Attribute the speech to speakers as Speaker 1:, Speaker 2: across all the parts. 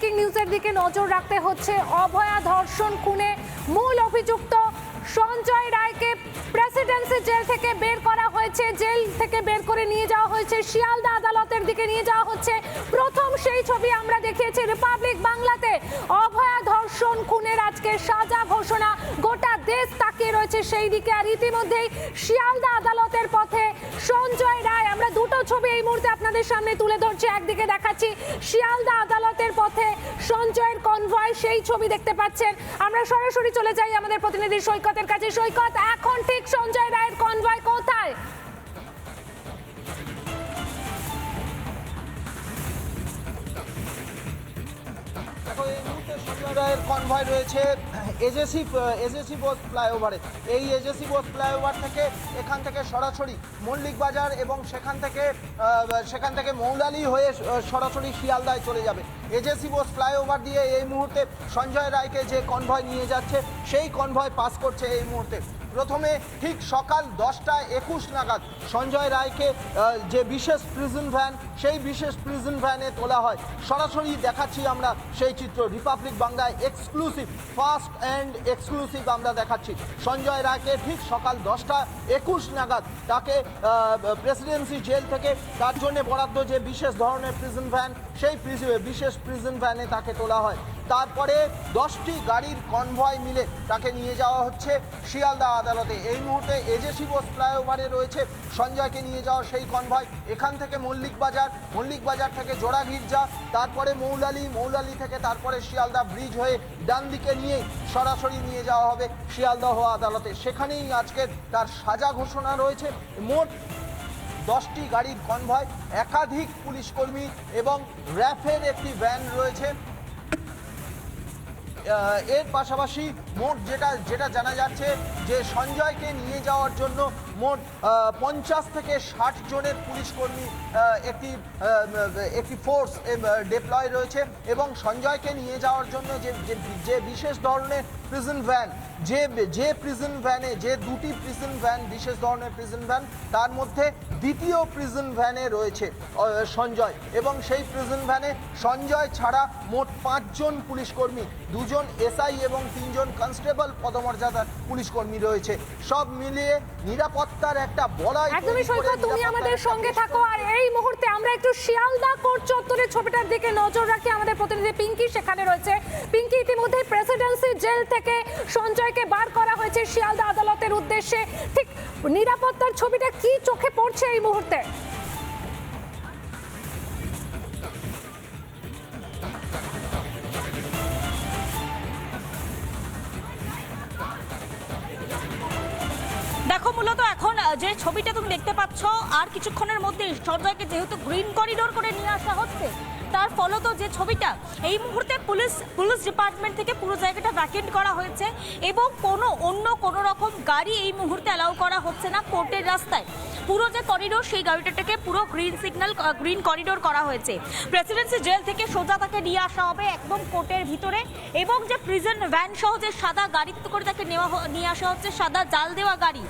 Speaker 1: Breaking নিউজের দিকে নজর রাখতে হচ্ছে অভয়া ধর্ষণ খুনে। মূল অভিযুক্ত সঞ্জয় রায়কে প্রেসিডেন্সি জেল থেকে বের করা হয়েছে জেল থেকে বের করে নিয়ে যাওয়া হয়েছে, শিয়ালদা আদালতের দিকে নিয়ে যাওয়া হচ্ছে। প্রথম সেই ছবি আমরা দেখিয়েছি রিপাবলিক বাংলাতে। অভয়া ধর্ষণ, খুনের আজকে সাজা ঘোষণা, গোটা দেশ তাকিয়ে রয়েছে সেই দিকে। আর ইতিমধ্যেই শিয়ালদা আদালতের পথে সঞ্জয় রায়। আমরা দুটো ছবি এই মুহূর্তে আপনাদের সামনে তুলে ধরছি, একদিকে দেখাচ্ছি শিয়ালদা আদালতের পথে সঞ্জয়ের কনভয় সেই ছবি দেখতে পাচ্ছেন। আমরা সরাসরি চলে যাই আমাদের প্রতিনিধি সৈকতের কাছে, সৈকত, এখন ঠিক সঞ্জয় রায়ের কনভয় কোথায়?
Speaker 2: দেখো, এই মুহূর্তে সঞ্জয় রায়ের কনভয় রয়েছে। এজেসি এজেসি বোধ ফ্লাইওভারে। এই এজেসি বোধ ফ্লাইওভার থেকে এখান থেকে সরাসরি মল্লিক বাজার এবং সেখান থেকে সেখান থেকে মৌলালি হয়ে সরাসরি শিয়ালদায় চলে যাবে। এজেসি বোস ফ্লাইওভার দিয়ে এই মুহূর্তে সঞ্জয় রায়কে যে কনভয় নিয়ে যাচ্ছে, সেই কনভয় পাস করছে এই মুহূর্তে। প্রথমে ঠিক সকাল দশটা একুশ নাগাদ সঞ্জয় রায়কে যে বিশেষ প্রিজন ভ্যান সেই বিশেষ প্রিজন ভ্যানে তোলা হয়। সরাসরি দেখাচ্ছি আমরা সেই চিত্র। রিপাবলিক বাংলায় এক্সক্লুসিভ ফার্স্ট অ্যান্ড এক্সক্লুসিভ আমরা দেখাচ্ছি। সঞ্জয় রায়কে ঠিক সকাল দশটা একুশ নাগাদ তাকে প্রেসিডেন্সি জেল থেকে তার জন্য বরাদ্দ যে বিশেষ ধরনের প্রিজন ভ্যান সেই বিশেষ প্রিজন ভ্যানে তাকে তোলা হয়। তারপরে দশটি গাড়ির কনভয় মিলে তাকে নিয়ে যাওয়া হচ্ছে শিয়ালদা আদালতে। এই মুহূর্তে এজেসি বোস ফ্লাইওভারে রয়েছে। সঞ্জয়কে নিয়ে যাওয়া সেই কনভয়। এখান থেকে মল্লিক বাজার মল্লিক বাজার থেকে জোড়া গির্জা, তারপরে মৌলালি মৌলালি থেকে তারপরে শিয়ালদা ব্রিজ হয়ে ডান দিকে নিয়ে সরাসরি নিয়ে যাওয়া হবে শিয়ালদহ আদালতে। সেখানেই আজকে তার সাজা ঘোষণা রয়েছে। মোট দশটি গাড়ির কনভয় একাধিক পুলিশ কর্মী এবং র্যাফের একটি ভ্যান রয়েছে। এর পাশাপাশি মোট যেটা যেটা জানা যাচ্ছে যে সঞ্জয়কে নিয়ে যাওয়ার জন্য মোট পঞ্চাশ থেকে ষাট জনের পুলিশ কর্মী একটি একটি ফোর্স ডেপ্লয় রয়েছে এবং সঞ্জয়কে নিয়ে যাওয়ার জন্য যে, যে- বিশেষ ধরনের প্রিজন ভ্যান যে যে প্রিজন ভ্যানে যে দুটি প্রিজন ভ্যান বিশেষ ধরনের প্রিজন ভ্যান তার মধ্যে দ্বিতীয় প্রিজন ভ্যানে রয়েছে সঞ্জয় এবং সেই প্রিজন ভ্যানে সঞ্জয় ছাড়া মোট পাঁচজন পুলিশকর্মী দুজন এসআই এবং তিনজন কনস্টেবল পদমর্যাদার পুলিশকর্মী রয়েছে। সব মিলিয়ে নিরাপত্তার একটা বলাই
Speaker 1: একদমই সৈকত তুমি আমাদের সঙ্গে থাকো আর এই মুহূর্তে আমরা একটু শিয়ালদা কোর্ট চত্বরের ছবিটার দিকে নজর রাখি। আমাদের প্রতিনিধি পিঙ্কি সেখানে রয়েছে। পিঙ্কি ইতিমধ্যে প্রেসিডেন্সি জেল থেকে সঞ্জয়কে বার করা হয়েছে শিয়ালদা আদালতের উদ্দেশ্যে। ঠিক নিরাপত্তার ছবিটা কি চোখে পড়ছে এই মুহূর্তে?
Speaker 3: যে ছবিটা তুমি দেখতে পাচ্ছ, আর কিছুক্ষণের মধ্যে সঞ্জয়কে যেহেতু গ্রিন করিডোর করে নিয়ে আসা হচ্ছে, তার ফলত যে ছবিটা, এই মুহূর্তে পুলিশ পুলিশ ডিপার্টমেন্ট থেকে পুরো জায়গাটা ভ্যাকেন্ট করা হয়েছে এবং কোনো অন্য কোনো রকম গাড়ি এই মুহূর্তে অ্যালাউ করা হচ্ছে না কোর্টের রাস্তায়। পুরো যে করিডোর সেই গাড়িটাকে পুরো গ্রিন সিগন্যাল গ্রিন করিডোর করা হয়েছে। প্রেসিডেন্সি জেল থেকে সোজা তাকে নিয়ে আসা হবে একদম কোর্টের ভিতরে এবং যে প্রিজন ভ্যান সহ যে সাদা গাড়িতে করে তাকে নেওয়া নিয়ে আসা হচ্ছে সাদা জাল দেওয়া গাড়ি।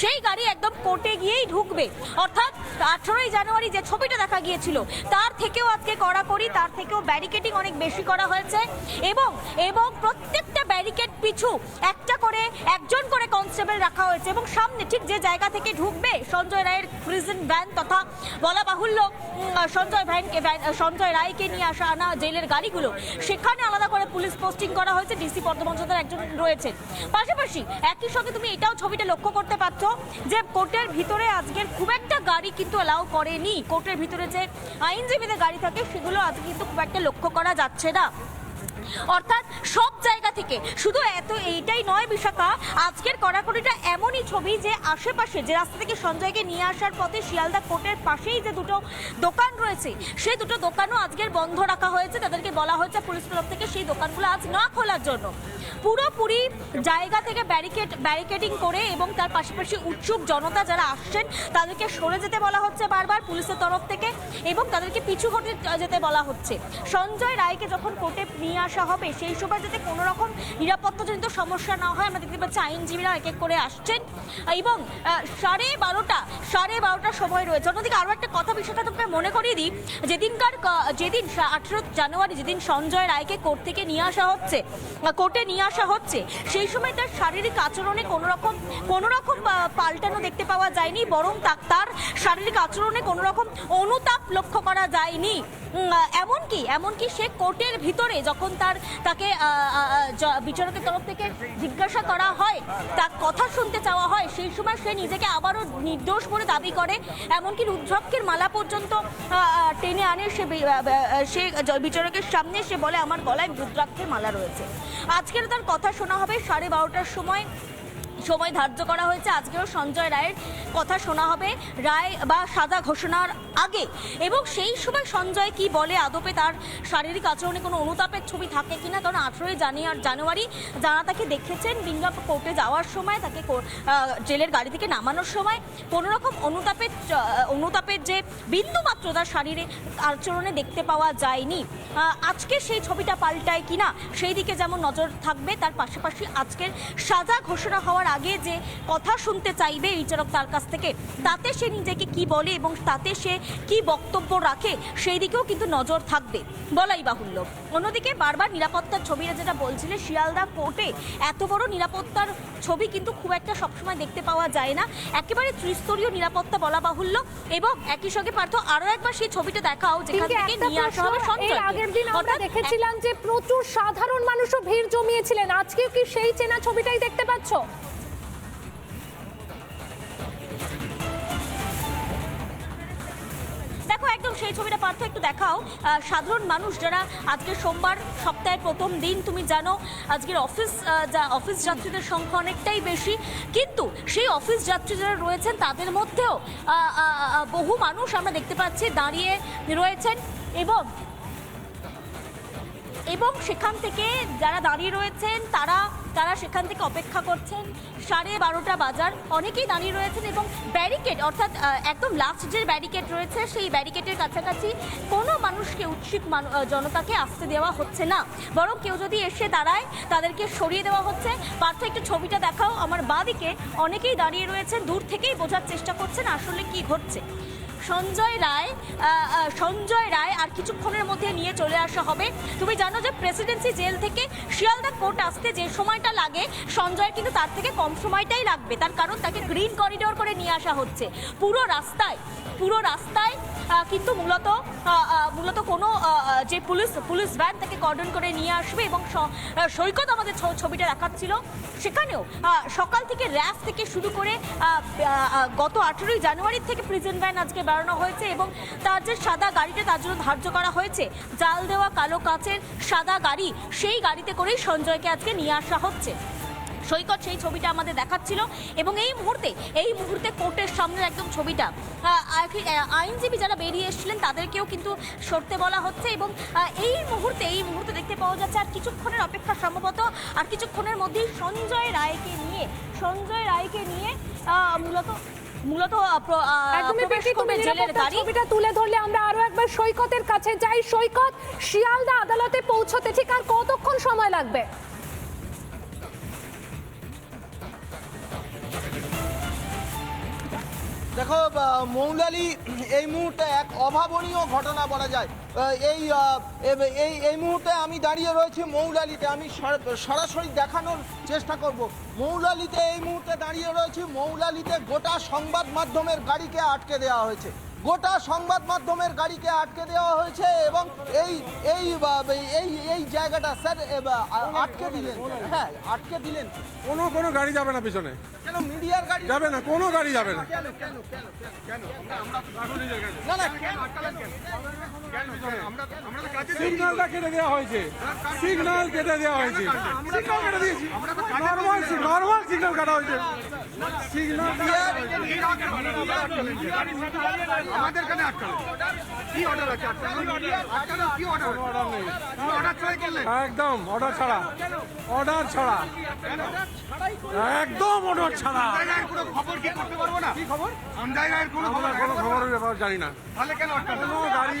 Speaker 3: সেই গাড়ি একদম কোর্টে গিয়েই ঢুকবে। অর্থাৎ আঠেরোই জানুয়ারি যে ছবিটা দেখা গিয়েছিল, তার থেকেও আজকে কড়াকড়ি, তার থেকেও ব্যারিকেডিং অনেক বেশি করা হয়েছে এবং এবং প্রত্যেকটা ব্যারিকেড পিছু একটা করে, একজন করে কনস্টেবল রাখা হয়েছে এবং সামনে ঠিক যে জায়গা থেকে ঢুকবে সঞ্জয় রায়ের প্রিজন ভ্যান তথা বলা বাহুল্য সঞ্জয় ভ্যানকে, ভ্যান- সঞ্জয় রায়কে নিয়ে আসা আনা জেলের গাড়িগুলো, সেখানে আলাদা করে পুলিশ পোস্টিং করা হয়েছে ডিসি বর্ধমান একজন রয়েছেন পাশাপাশি একই সঙ্গে তুমি এটাও ছবিটা লক্ষ্য করতে পারছ যে কোর্টের ভিতরে আজকের খুব একটা গাড়ি কিন্তু অ্যালাউ করেনি। কোর্টের ভিতরে যে আইনজীবীদের গাড়ি থাকে, সেগুলো আজকে কিন্তু খুব একটা লক্ষ্য করা যাচ্ছে না। অর্থাৎ সব জায়গা থেকে। শুধু এত এইটাই নয় বিশাখা, আজকের কড়াকড়িটা এমনই ছবি যে আশেপাশে, যে রাস্তা থেকে সঞ্জয়কে নিয়ে আসার পথে শিয়ালদা কোর্টের পাশেই যে দুটো দোকান রয়েছে, সেই দুটো দোকানও আজকের বন্ধ রাখা হয়েছে। তাদেরকে বলা হয়েছে পুলিশ তরফ থেকে সেই দোকানগুলো আজ না খোলার জন্য। পুরোপুরি জায়গা থেকে ব্যারিকেড ব্যারিকেডিং করে এবং তার পাশাপাশি উৎসুক জনতা যারা আসছেন, তাদেরকে সরে যেতে বলা হচ্ছে বারবার পুলিশের তরফ থেকে এবং তাদেরকে পিছু হটে যেতে বলা হচ্ছে। সঞ্জয় রায়কে যখন কোর্টে নিয়ে আসা আসা হবে। সেই সময় যাতে কোনো রকম নিরাপত্তাজনিত সমস্যা না হয়, আমরা দেখতে পাচ্ছি আইনজীবীরা এক এক করে আসছেন। এবং সাড়ে বারোটা, সাড়ে বারোটার সময় রয়েছে। অন্যদিকে আরও একটা কথা বিষয়টা তোমাকে মনে করিয়ে দিই। যেদিনকার যেদিন আঠেরো জানুয়ারি যেদিন সঞ্জয় রায়কে কোর্ট থেকে নিয়ে আসা হচ্ছে কোর্টে নিয়ে আসা হচ্ছে, সেই সময় তার শারীরিক আচরণে কোনো রকম কোনো রকম পাল্টানো দেখতে পাওয়া যায়নি, বরং তার শারীরিক আচরণে কোনো রকম অনুতাপ লক্ষ্য করা যায়নি। এমনকি এমনকি সে কোর্টের ভিতরে যখন তার তাকে আহ, জ- বিচারকের তরফ থেকে জিজ্ঞাসা করা হয় তার কথা শুনতে চাওয়া হয় সেই সময় সে নিজেকে আবারও নির্দোষ বলে দাবি করে এমনকি রুদ্রক্ষের মালা পর্যন্ত টেনে আনে সে সে বিচারকের সামনে সে বলে আমার গলায় রুদ্রাক্ষের মালা রয়েছে। আজকের তার কথা শোনা হবে সাড়ে বারোটার সময়। সময় ধার্য করা হয়েছে। আজকেও সঞ্জয় রায়ের কথা শোনা হবে। রায় বা সাজা ঘোষণার আগে। এবং সেই সময় সঞ্জয় কি বলে আদপে তার শারীরিক আচরণে কোনো অনুতাপের ছবি থাকে কিনা? কারণ আঠেরোই জানুয়ারি জানুয়ারি যারা তাকে দেখেছেন বিঙ্গা কোর্টে যাওয়ার সময়, তাকে জেলের গাড়ি থেকে নামানোর সময়, কোনো রকম অনুতাপের অনুতাপের যে বিন্দু মাত্র তার শারীরে আচরণে দেখতে পাওয়া যায়নি। আজকে সেই ছবিটা পাল্টায় কিনা? সেই দিকে যেমন নজর থাকবে, তার পাশাপাশি আজকের সাজা ঘোষণা হওয়ার আগে যে কথা শুনতে চাইবে বিচারক তার কাছ থেকে তাতে সে নিজেকে কি বলে এবং তাতে সে কি বক্তব্য রাখে সেই দিকেও কিন্তু নজর থাকবে। বলাই বাহুল্য। অন্যদিকে বারবার নিরাপত্তার ছবিটা যেটা বলছিলে শিয়ালদা কোর্টে এত বড় নিরাপত্তার ছবি কিন্তু খুব একটা সবসময় দেখতে পাওয়া যায় না। একেবারে ত্রিস্তরীয় নিরাপত্তা বলা বাহুল্য এবং একই সঙ্গে পার্থ আরও একবার সেই ছবিটা দেখাও যেখান থেকে নিয়ে আসা হবে
Speaker 1: প্রশ্ন, আগের দিন আমরা দেখেছিলাম যে প্রচুর সাধারণ মানুষও ভিড় জমিয়েছিলেন। আজকেও কি সেই চেনা ছবিটাই দেখতে পাচ্ছ?
Speaker 3: দেখো একদম সেই ছবিটা, পার্থ, একটু দেখাও। সাধারণ মানুষ যারা আজকে সোমবার সপ্তাহের প্রথম দিন, তুমি জানো, আজকের অফিস যা, অফিস যাত্রীদের সংখ্যা অনেকটাই বেশি। কিন্তু সেই অফিস যাত্রী যারা রয়েছেন, তাদের মধ্যেও বহু মানুষ আমরা দেখতে পাচ্ছি দাঁড়িয়ে রয়েছেন এবং এবং সেখান থেকে যারা দাঁড়িয়ে রয়েছেন, তারা তারা সেখান থেকে অপেক্ষা করছেন সাড়ে বারোটা বাজার। অনেকেই দাঁড়িয়ে রয়েছেন এবং ব্যারিকেড, অর্থাৎ একদম লাস্ট যে ব্যারিকেড রয়েছে, সেই ব্যারিকেডের কাছাকাছি কোনো মানুষকে উৎসুক জনতাকে আসতে দেওয়া হচ্ছে না। বরং কেউ যদি এসে দাঁড়ায়, তাদেরকে সরিয়ে দেওয়া হচ্ছে। পার্থ, একটু ছবিটা দেখাও। আমার বাঁদিকে অনেকেই দাঁড়িয়ে রয়েছেন, দূর থেকেই বোঝার চেষ্টা করছেন আসলে কি ঘটছে। সঞ্জয় রায় সঞ্জয় রায় আর কিছুক্ষণের মধ্যে নিয়ে চলে আসা হবে। তুমি জানো যে প্রেসিডেন্সি জেল থেকে শিয়ালদা কোর্ট আসতে যে সময়টা লাগে, সঞ্জয় কিন্তু তার থেকে কম সময়টাই লাগবে। তার কারণ তাকে গ্রিন করিডোর করে নিয়ে আসা হচ্ছে। পুরো রাস্তায় পুরো রাস্তায় কিন্তু মূলত মূলত কোনো যে পুলিশ পুলিশ ভ্যান তাকে কর্ডন করে নিয়ে আসবে এবং সৈকত আমাদের ছবিটা দেখাচ্ছিল। সেখানেও সকাল থেকে র্যাফ থেকে শুরু করে গত আঠেরোই জানুয়ারি থেকে প্রিজন ভ্যান আজকে বেরোনো হয়েছে এবং তার যে সাদা গাড়িটা তার জন্য ধার্য করা হয়েছে। জাল দেওয়া, কালো কাচের সাদা গাড়ি, সেই গাড়িতে করেই সঞ্জয়কে আজকে নিয়ে আসা হচ্ছে। সৈকত সেই ছবিটা আমাদের দেখাচ্ছিল এবং এই মুহূর্তে এই মুহূর্তে কোর্টের সামনের একদম ছবিটা। আইনজীবী যারা বেরিয়ে এসেছিলেন তাদেরকেও কিন্তু সরতে বলা হচ্ছে এবং এই মুহূর্তে এই মুহূর্তে দেখতে পাওয়া যাচ্ছে আর কিছুক্ষণের অপেক্ষা সম্ভবত আর কিছুক্ষণের মধ্যেই সঞ্জয় রায়কে নিয়ে সঞ্জয় রায়কে নিয়ে মূলত মূলত
Speaker 1: ছবিটা তুলে ধরলে আমরা আরও একবার সৈকতের কাছে যাই। সৈকত শিয়ালদা আদালতে পৌঁছতে ঠিক আর কতক্ষণ সময় লাগবে?
Speaker 2: দেখো মৌলালি, এই মুহূর্তে এক অভাবনীয় ঘটনা বলা যায়। এই এই এই মুহূর্তে আমি দাঁড়িয়ে রয়েছি মৌলালিতে। আমি সরাসরি দেখানোর চেষ্টা করব। মৌলালিতে এই মুহূর্তে দাঁড়িয়ে রয়েছি। মৌলালিতে গোটা সংবাদ মাধ্যমের গাড়িকে আটকে দেওয়া হয়েছে। গোটা সংবাদ মাধ্যমের গাড়িকে আটকে দেওয়া হয়েছে এবং এই এই এই এই জায়গাটা স্যার আটকে দিলেন হ্যাঁ আটকে দিলেন
Speaker 4: কোনো কোনো গাড়ি যাবে না পিছনে
Speaker 2: কেন মিডিয়ার গাড়ি
Speaker 4: যাবে না কোনো গাড়ি যাবে না
Speaker 2: কেন কেন কেন কেন না না
Speaker 4: সিগন্যালটা কেটে দেওয়া হয়েছে সিগন্যাল কেটে দেওয়া হয়েছে সিগন্যাল কেটে দিয়েছি নর্মাল নর্মাল সিগন্যাল কাটা হয়েছে সিগন্যাল
Speaker 5: আমাদের কানে আটকালো কি অর্ডার আছে? কি অর্ডার
Speaker 4: অর্ডার
Speaker 5: ছাড়াই
Speaker 4: একদম অর্ডার ছাড়া। অর্ডার ছাড়া। একদম অর্ডার ছাড়া।
Speaker 5: কোনো খবর কি করতে পারব না?
Speaker 4: কি খবর?
Speaker 5: কোনো খবর
Speaker 4: কোনো খবরের ব্যাপার জানি না।
Speaker 5: তাহলে কেন
Speaker 4: গাড়ি